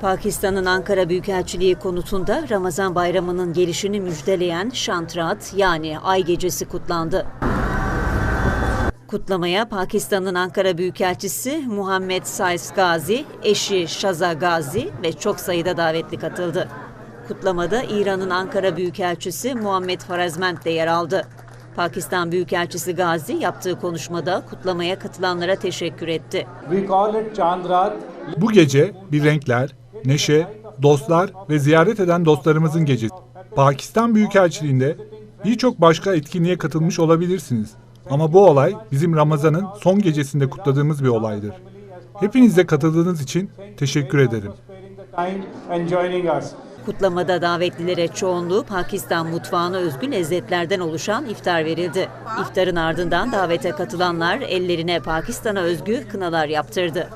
Pakistan'ın Ankara Büyükelçiliği konutunda Ramazan bayramının gelişini müjdeleyen Şantrat yani Ay Gecesi kutlandı. Kutlamaya Pakistan'ın Ankara Büyükelçisi Muhammed Sais Gazi, eşi Şaza Gazi ve çok sayıda davetli katıldı. Kutlamada İran'ın Ankara Büyükelçisi Muhammed Farazment de yer aldı. Pakistan Büyükelçisi Gazi yaptığı konuşmada kutlamaya katılanlara teşekkür etti. We call it Chandrat. Bu gece bir renkler, neşe, dostlar ve ziyaret eden dostlarımızın gecesi. Pakistan Büyükelçiliğinde birçok başka etkinliğe katılmış olabilirsiniz. Ama bu olay bizim Ramazan'ın son gecesinde kutladığımız bir olaydır. Hepinize katıldığınız için teşekkür ederim. Kutlamada davetlilere çoğunluğu Pakistan mutfağına özgü lezzetlerden oluşan iftar verildi. İftarın ardından davete katılanlar ellerine Pakistan'a özgü kınalar yaptırdı.